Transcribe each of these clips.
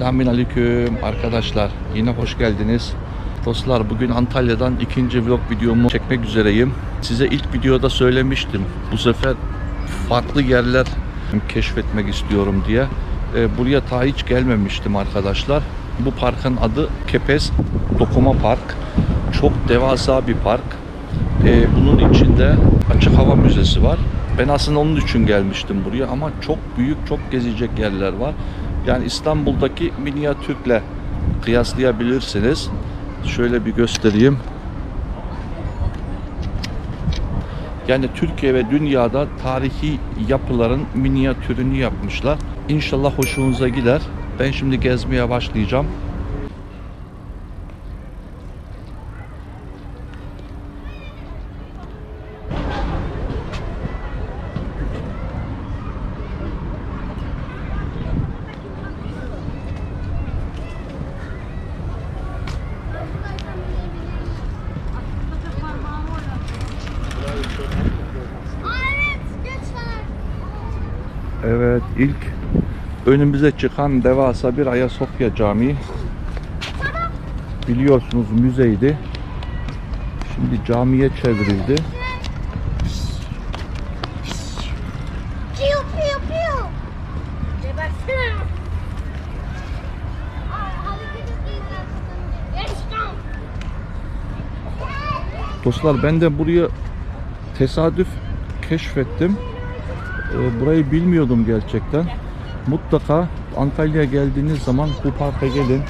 Selamünaleyküm arkadaşlar. Yine hoş geldiniz. Dostlar bugün Antalya'dan ikinci vlog videomu çekmek üzereyim. Size ilk videoda söylemiştim. Bu sefer farklı yerler keşfetmek istiyorum diye. Ee, buraya ta hiç gelmemiştim arkadaşlar. Bu parkın adı Kepez Dokuma Park. Çok devasa bir park. Ee, bunun içinde açık hava müzesi var. Ben aslında onun için gelmiştim buraya ama çok büyük, çok gezecek yerler var. Yani İstanbul'daki minyatürle kıyaslayabilirsiniz. Şöyle bir göstereyim. Yani Türkiye ve dünyada tarihi yapıların minyatürünü yapmışlar. İnşallah hoşunuza gider. Ben şimdi gezmeye başlayacağım. Evet ilk önümüze çıkan devasa bir Ayasofya Camii. Biliyorsunuz müzeydi. Şimdi camiye çevrildi. Dostlar ben de buraya tesadüf keşfettim. Ee, burayı bilmiyordum gerçekten. Mutlaka Antalya'ya geldiğiniz zaman bu parka gelin.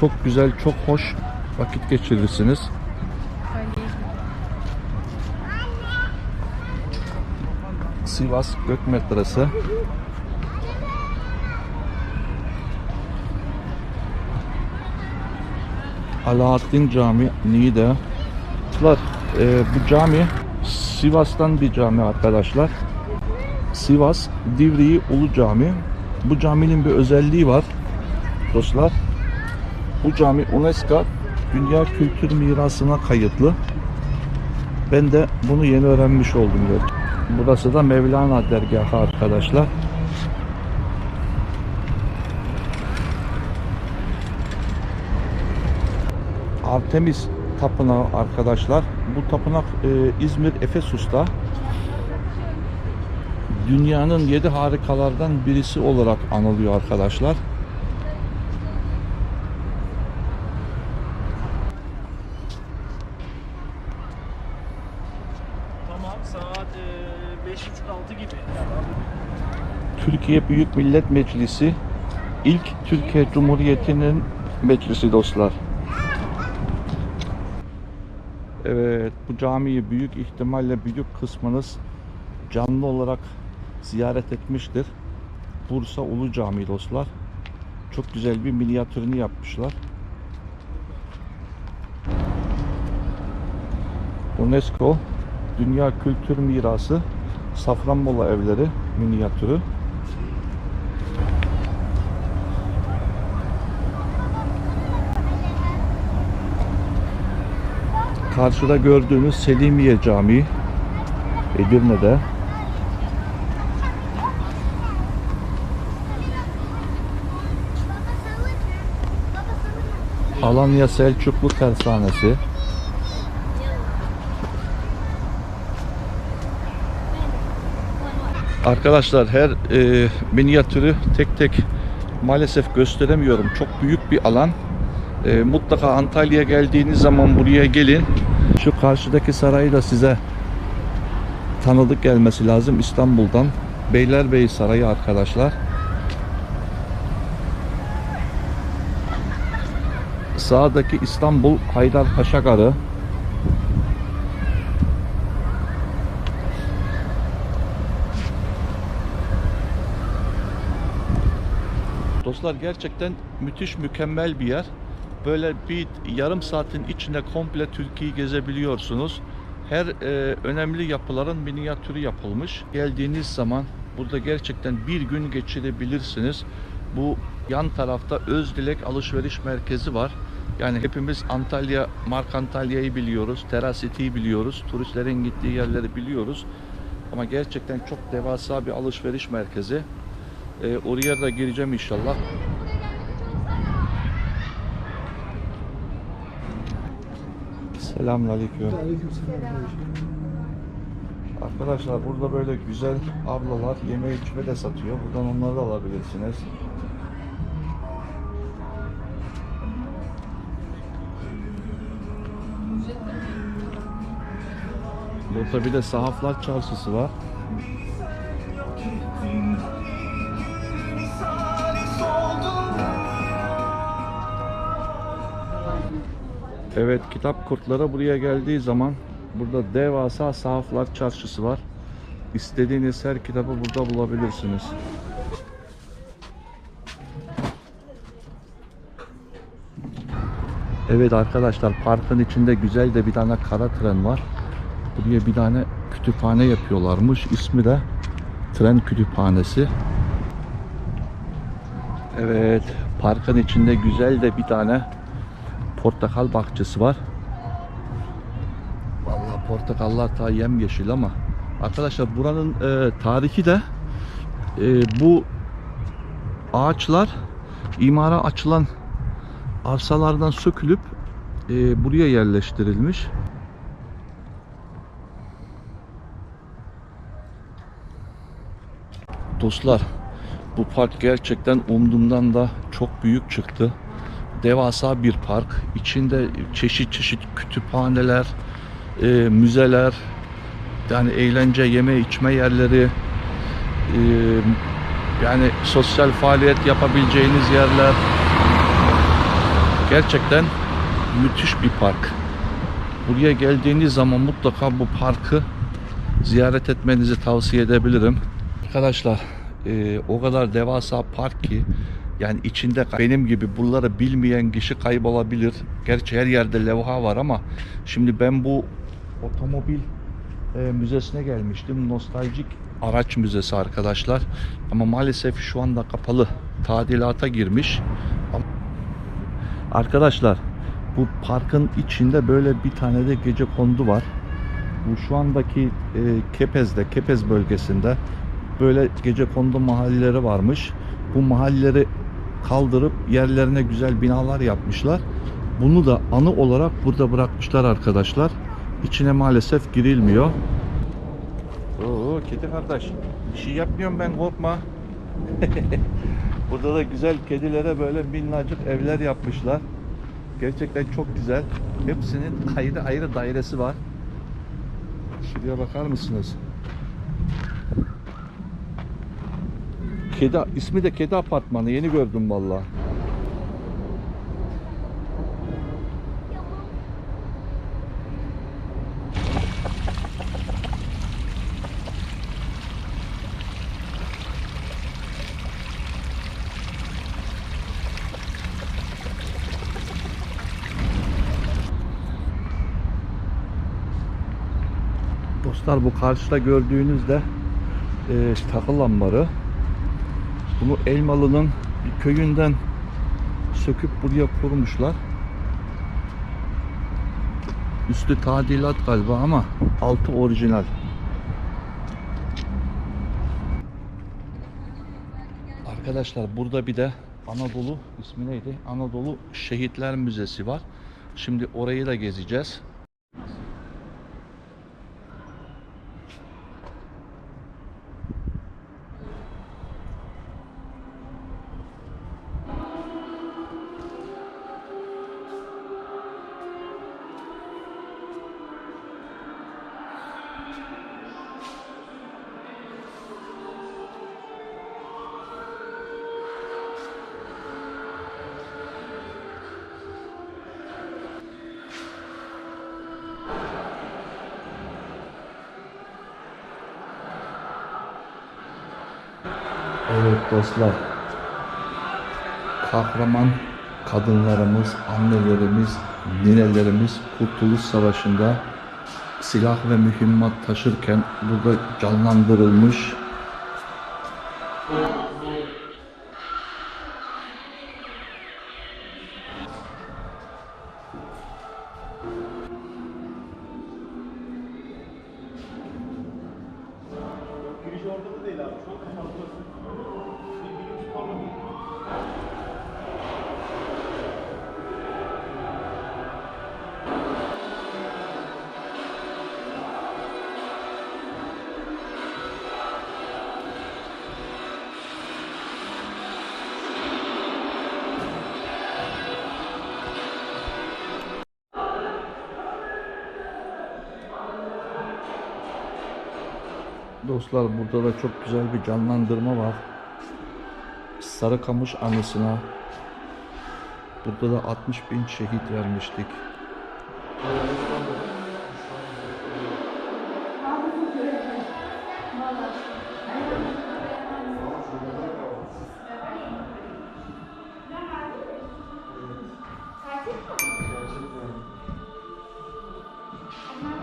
Çok güzel, çok hoş vakit geçirirsiniz. Sivas Gök Metresi. Alaaddin Camii Niğde. Arkadaşlar e, bu cami Sivas'tan bir cami arkadaşlar. Sivas Divriği Ulu Cami. Bu caminin bir özelliği var dostlar. Bu cami UNESCO Dünya Kültür Mirası'na kayıtlı. Ben de bunu yeni öğrenmiş oldum. Burası da Mevlana dergahı arkadaşlar. Artemis Tapınağı arkadaşlar. Bu tapınak e, İzmir Efesus'ta dünyanın yedi harikalardan birisi olarak anılıyor arkadaşlar. Tamam saat eee, 5.30-6 gibi. Türkiye Büyük Millet Meclisi ilk Türkiye Cumhuriyeti'nin meclisi dostlar. Evet bu camiyi büyük ihtimalle büyük kısmınız canlı olarak ziyaret etmiştir. Bursa Ulu Camii dostlar. Çok güzel bir minyatürünü yapmışlar. UNESCO Dünya Kültür Mirası Safranbolu Evleri minyatürü. Karşıda gördüğünüz Selimiye Camii Edirne'de. Alanya Selçuklu Tersanesi. Arkadaşlar her e, minyatürü tek tek maalesef gösteremiyorum. Çok büyük bir alan. E, mutlaka Antalya'ya geldiğiniz zaman buraya gelin. Şu karşıdaki sarayı da size tanıdık gelmesi lazım İstanbul'dan. Beylerbeyi Sarayı arkadaşlar. Sağdaki İstanbul Haydarpaşa Garı. Dostlar gerçekten müthiş mükemmel bir yer. Böyle bir yarım saatin içinde komple Türkiye'yi gezebiliyorsunuz. Her e, önemli yapıların minyatürü yapılmış. Geldiğiniz zaman burada gerçekten bir gün geçirebilirsiniz. Bu Yan tarafta Özdilek Alışveriş Merkezi var. Yani hepimiz Antalya, Mark Antalya'yı biliyoruz, Teras City'yi biliyoruz, turistlerin gittiği yerleri biliyoruz. Ama gerçekten çok devasa bir alışveriş merkezi. Ee, oraya da gireceğim inşallah. Selamünaleyküm. Arkadaşlar burada böyle güzel ablalar yeme içme de satıyor. Buradan onları da alabilirsiniz. Burada bir de sahaflar çarşısı var. Evet kitap kurtları buraya geldiği zaman burada devasa sahaflar çarşısı var. İstediğiniz her kitabı burada bulabilirsiniz. Evet arkadaşlar parkın içinde güzel de bir tane kara tren var. Buraya bir tane kütüphane yapıyorlarmış. İsmi de Tren Kütüphanesi. Evet parkın içinde güzel de bir tane portakal bahçesi var. Vallahi portakallar ta yemyeşil ama arkadaşlar buranın e, tarihi de e, bu ağaçlar imara açılan arsalardan sökülüp e, buraya yerleştirilmiş. Dostlar bu park gerçekten umduğumdan da çok büyük çıktı. Devasa bir park. İçinde çeşit çeşit kütüphaneler, e, müzeler, yani eğlence, yeme içme yerleri, e, yani sosyal faaliyet yapabileceğiniz yerler. Gerçekten müthiş bir park. Buraya geldiğiniz zaman mutlaka bu parkı ziyaret etmenizi tavsiye edebilirim. Arkadaşlar e, o kadar devasa park ki yani içinde benim gibi bunları bilmeyen kişi kaybolabilir. Gerçi her yerde levha var ama şimdi ben bu otomobil e, müzesine gelmiştim. Nostaljik araç müzesi arkadaşlar. Ama maalesef şu anda kapalı. Tadilata girmiş. Ama- Arkadaşlar bu parkın içinde böyle bir tane de gece kondu var. Bu şu andaki e, Kepez'de, Kepez bölgesinde böyle gece kondu mahalleleri varmış. Bu mahalleleri kaldırıp yerlerine güzel binalar yapmışlar. Bunu da anı olarak burada bırakmışlar arkadaşlar. İçine maalesef girilmiyor. Oo kedi kardeş. Bir şey yapmıyorum ben korkma. burada da güzel kedilere böyle minnacık evler yapmışlar. Gerçekten çok güzel. Hepsinin ayrı ayrı dairesi var. Şuraya bakar mısınız? Kedi ismi de Kedi Apartmanı. Yeni gördüm vallahi. Dostlar bu karşıda gördüğünüz de e, takıl ambarı. Bunu Elmalı'nın bir köyünden söküp buraya kurmuşlar. Üstü tadilat galiba ama altı orijinal. Arkadaşlar burada bir de Anadolu ismi neydi? Anadolu Şehitler Müzesi var. Şimdi orayı da gezeceğiz. Dostlar. Kahraman kadınlarımız, annelerimiz, ninelerimiz Kurtuluş Savaşı'nda silah ve mühimmat taşırken burada canlandırılmış. Dostlar burada da çok güzel bir canlandırma var. Sarıkamış anısına. Burada da 60 bin şehit vermiştik. Dostlar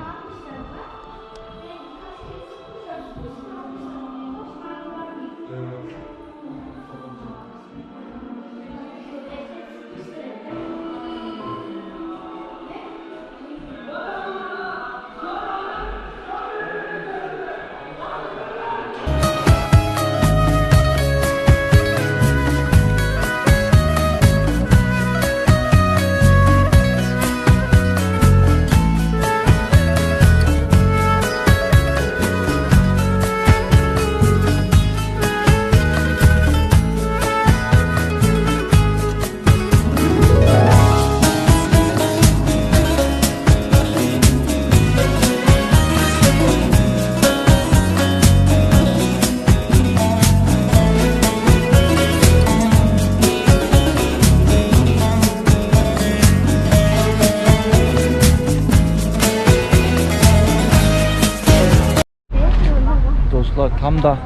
da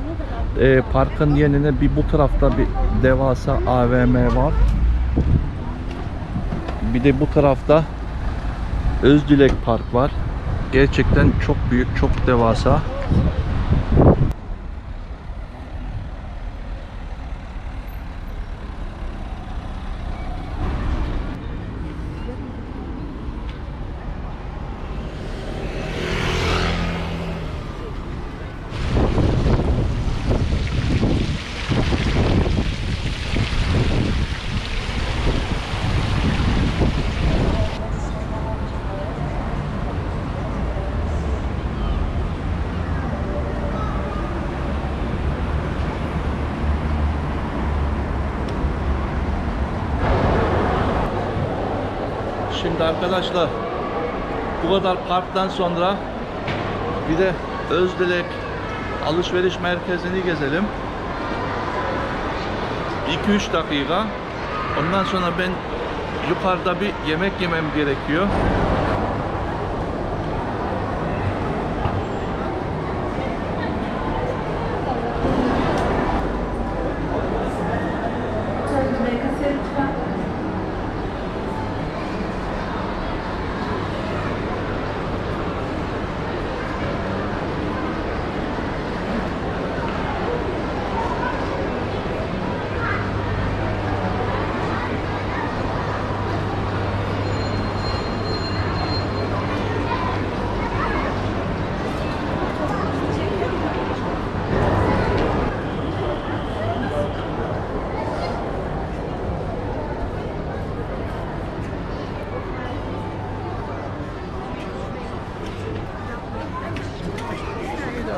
e, parkın yanına bir bu tarafta bir devasa AVM var. Bir de bu tarafta Özdilek Park var. Gerçekten çok büyük, çok devasa. Şimdi arkadaşlar bu kadar parktan sonra bir de Özdilek alışveriş merkezini gezelim. 2-3 dakika. Ondan sonra ben yukarıda bir yemek yemem gerekiyor.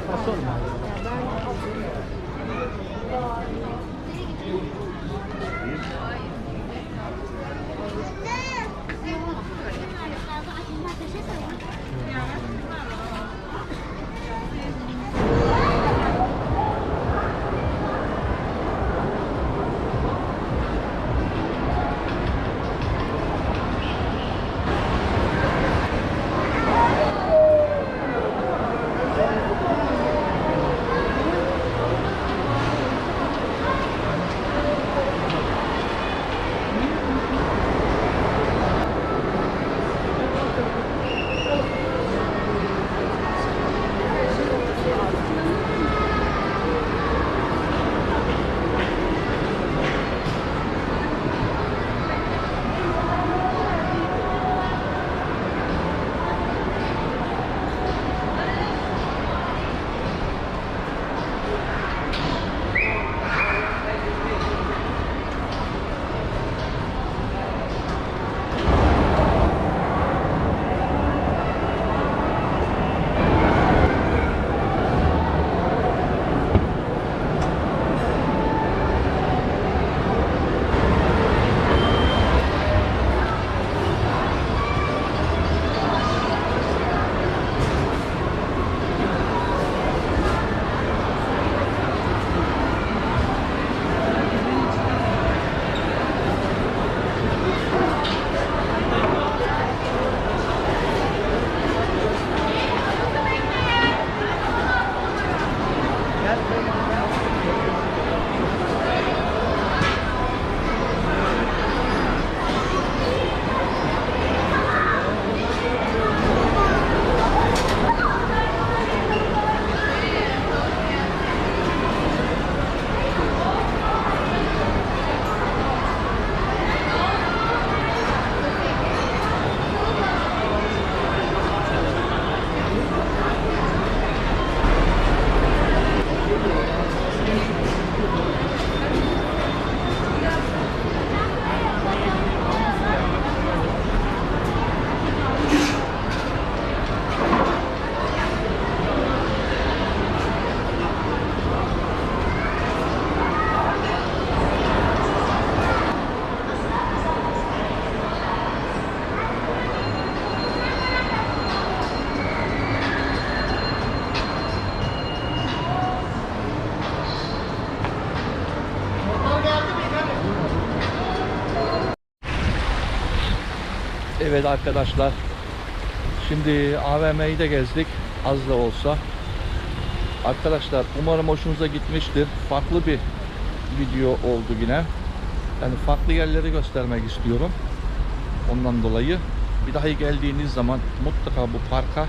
那算了吧 Evet arkadaşlar. Şimdi AVM'yi de gezdik. Az da olsa. Arkadaşlar umarım hoşunuza gitmiştir. Farklı bir video oldu yine. Yani farklı yerleri göstermek istiyorum. Ondan dolayı bir daha geldiğiniz zaman mutlaka bu parka